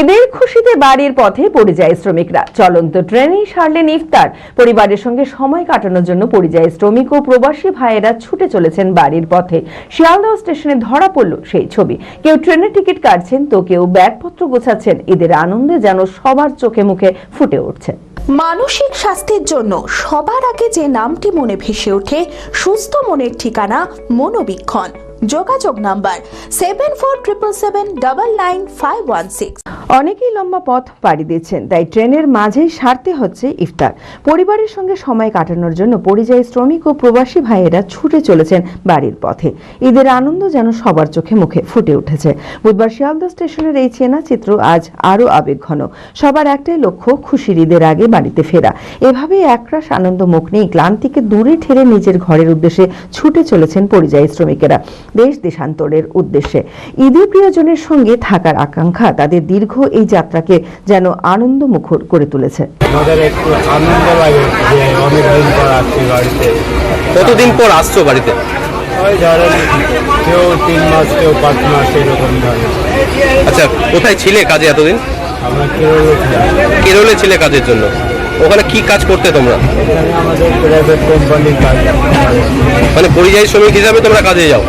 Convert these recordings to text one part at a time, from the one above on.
ঈদের খুশিতে বাড়ির পথে পরিযায়ী শ্রমিকরা। চলন্ত ট্রেনেই সারলেন ইফতার পরিবারের সঙ্গে সময় কাটানোর জন্য পরিযায়ী শ্রমিক ও প্রবাসী ভাইয়েরা ছুটে চলেছেন বাড়ির পথে। শিয়ালদহ স্টেশনে ধরা পড়ল সেই ছবি। কেউ ট্রেনের টিকিট কাটছেন, তো কেউ ব্যাগপত্র গোছাচ্ছেন। ঈদের আনন্দে যেন সবার চোখে মুখে ফুটে উঠছে। মানসিক স্বাস্থ্যের জন্য সবার আগে যে নামটি মনে ভেসে ওঠে, সুস্থ মনের ঠিকানা মনোবীক্ষণ। যোগাযোগ number seven four triple seven double nine five one six অনেকেই লম্বা পথ পাড়ি দিচ্ছেন তাই ট্রেনের মাঝেই সারতে হচ্ছে ইফতার। পরিবারের সঙ্গে সময় কাটানোর জন্য পরিযায়ী শ্রমিক ও প্রবাসী ভাইয়েরা ছুটে চলেছেন বাড়ির পথে। ঈদের আনন্দ যেন সবার চোখে মুখে ফুটে উঠেছে। বুধবার শিয়ালদা স্টেশনের এই চেনা চিত্র আজ আরও আবেগঘন। সবার একটাই লক্ষ্য, খুশির ঈদের আগে বাড়িতে ফেরা। এভাবেই একরাশ আনন্দ মুখ নিয়ে ক্লান্তিকে দূরে ঠেলে নিজের ঘরের উদ্দেশ্যে ছুটে চলেছেন পরিযায়ী শ্রমিকেরা। দেশ দেশান্তরের উদ্দেশ্যে। ঈদে প্রিয়জনের সঙ্গে থাকার আকাঙ্ক্ষা তাদের দীর্ঘ এই যাত্রাকে যেন আনন্দ মুখর করে তুলেছে। আমাদের একটু আনন্দ লাগে যে অনেক পর আসছি বাড়িতে। কতদিন পর আসছো বাড়িতে? ওই ধরেন কেউ তিন মাস কেউ পাঁচ মাস এরকম আচ্ছা কোথায় ছিলে কাজে এতদিন? আমরা কেরলে ছিলাম। কেরলে ছিলে কাজের জন্য? ওখানে কি কাজ করতে তোমরা? এখানে আমাদের প্রাইভেট কোম্পানির কাজ মানে পরিযায়ী শ্রমিক হিসাবে তোমরা কাজে যাও।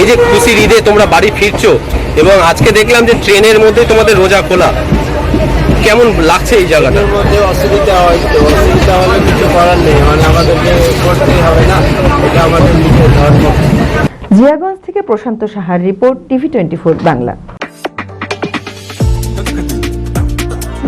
এই যে খুশির ঈদে তোমরা বাড়ি ফিরছো এবং আজকে দেখলাম যে ট্রেনের মধ্যে তোমাদের রোজা খোলা। কেমন লাগছে এই জায়গাটা? মধ্যে অসুবিধা হয় তো অসুবিধা হলে কিছু করার নেই। মানে আমাদেরকে করতেই হবে না এটা আমাদের নিজের ধর্ম। জিয়াগঞ্জ থেকে প্রশান্ত সাহার report TV twenty Bangla.